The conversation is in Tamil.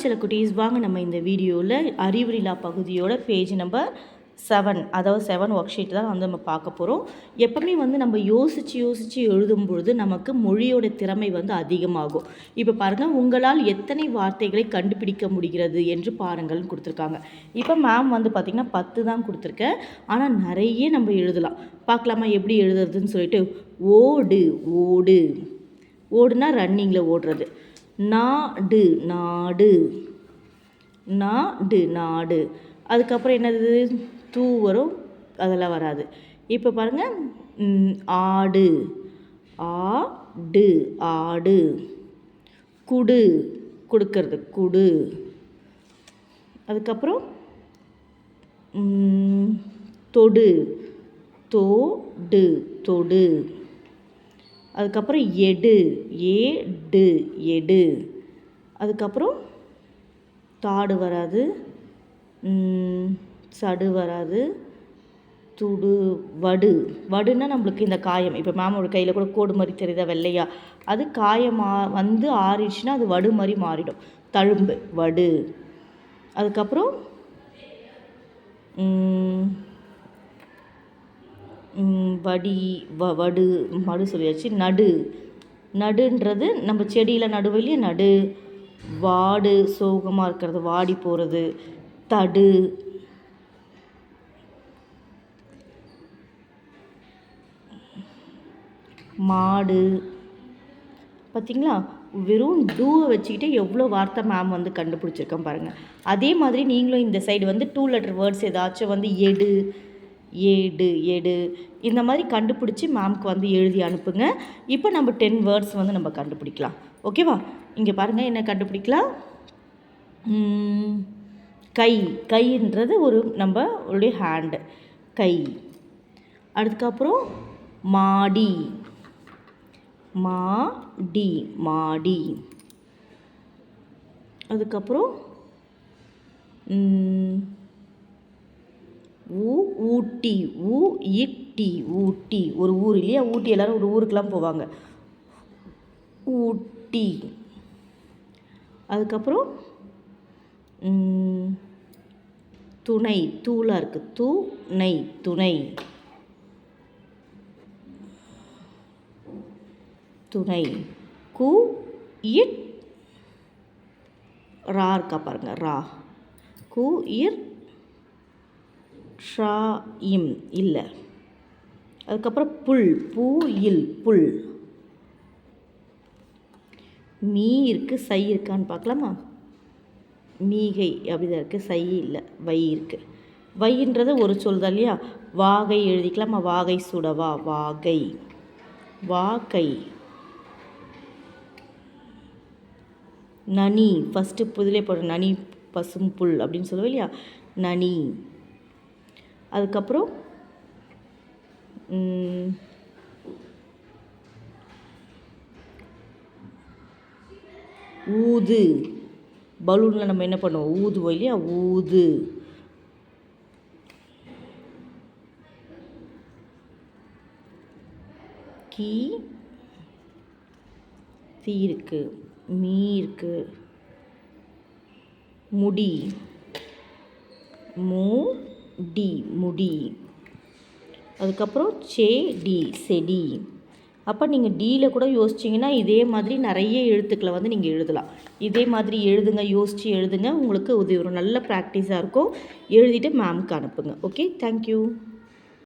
சில குட்டீஸ் வாங்க நம்ம இந்த வீடியோவில் அறிவுரிலா பகுதியோட பேஜ் நம்பர் செவன் அதாவது செவன் ஒர்க் ஷீட் தான் வந்து நம்ம பார்க்க போகிறோம் எப்பவுமே வந்து நம்ம யோசித்து யோசித்து எழுதும் பொழுது நமக்கு மொழியோட திறமை வந்து அதிகமாகும். இப்போ பாருங்கள் உங்களால் எத்தனை வார்த்தைகளை கண்டுபிடிக்க முடிகிறது என்று பாருங்கள்னு கொடுத்துருக்காங்க. இப்போ மேம் வந்து பார்த்திங்கன்னா பத்து தான் கொடுத்துருக்கேன் ஆனால் நிறைய நம்ம எழுதலாம். பார்க்கலாமா எப்படி எழுதுறதுன்னு சொல்லிட்டு ஓடு ஓடு. ஓடுனா ரன்னிங்கில் ஓடுறது. நாடு நாடு. நாடு நாடு. அதுக்கப்புறம் என்னது? தூ வரும் அதெல்லாம் வராது. இப்போ பாருங்கள் ஆடு. ஆடு ஆடு. குடு கொடுக்கறது குடு. அதுக்கப்புறம் தொடு. தோடு தொடு. அதுக்கப்புறம் எடு ஏடு எடு. அதுக்கப்புறம் தாடு வராது சடு வராது துடு வடு. வடுன்னா நம்மளுக்கு இந்த காயம். இப்போ மேமோட கையில் கூட கோடு மாதிரி தெரியுதா வெள்ளையா? அது காயமாக வந்து ஆறிடுச்சுன்னா அது வடு மாதிரி மாறிடும். தழும்பு வடு. அதுக்கப்புறம் வடி வ வடு மடு சொல்லியாச்சு. நடு. நடுன்றது நம்ம செடியில் நடுவிலேயே நடு. வாடு சோகமாக இருக்கிறது வாடி போகிறது தடு. மாடு. பார்த்தீங்களா வெறும் டூவை வச்சுக்கிட்டு எவ்வளோ வார்த்தை மேம் வந்து கண்டுபிடிச்சிருக்கேன் பாருங்கள் அதே மாதிரி நீங்களும் இந்த சைடு வந்து டூ லெட்டர் வேர்ட்ஸ் ஏதாச்சும் வந்து எடு ஏடு எடு. இந்த மாதிரி கண்டுபிடிச்சி மேம்க்கு வந்து எழுதி அனுப்புங்க. இப்போ நம்ம டென் வேர்ட்ஸ் வந்து நம்ம கண்டுபிடிக்கலாம். ஓகேவா இங்கே பாருங்கள் என்ன கண்டுபிடிக்கலாம்? கை. கைன்றது ஒரு நம்ம உடைய ஹேண்டு கை. அதுக்கப்புறம் மாடி. மாடி மாடி. அதுக்கப்புறம் ஊட்டி ஊ இட்டி ஊட்டி. ஒரு ஊர் இல்லையா? ஊட்டி எல்லாரும் ஒரு ஊருக்கெலாம் போவாங்க. ஊட்டி. அதுக்கப்புறம் துணை. தூளாக இருக்குது துணை துணை. துணை. கு இட். ரா இருக்கா பாருங்கள் ரா. கு இர் ஷா இம் இல்லை. அதுக்கப்புறம் புல் பூ இல் புல். மீ இருக்குது சை இருக்கான்னு பார்க்கலாமா? மீகை அப்படிதான் இருக்குது சை இல்லை வை இருக்குது வைன்றது ஒரு சொல் தான் இல்லையா? வாகை எழுதிக்கலாமா? வாகை சுடவா? வாகை. வாகை. நனி ஃபஸ்ட்டு புதிலே போடுற நனி பசும் புல் அப்படின்னு சொல்லுவோம் இல்லையா? நனி. அதுக்கப்புறம் ஊது. பலூனில் நம்ம என்ன பண்ணுவோம்? ஊதுவோம் இல்லையா? ஊது. கீ. தீ இருக்கு. மீ இருக்கு. முடி. மூ. டி முடி. அதுக்கப்புறம் சே டி செடி. அப்போ நீங்கள் டியில் கூட யோசிச்சிங்கன்னா இதே மாதிரி நிறைய எழுத்துக்களை வந்து நீங்கள் எழுதலாம். இதே மாதிரி எழுதுங்க யோசித்து எழுதுங்க உங்களுக்கு இது ஒரு நல்ல ப்ராக்டிஸாக இருக்கும். எழுதிட்டு மேம்க்கு அனுப்புங்க. Okay thank you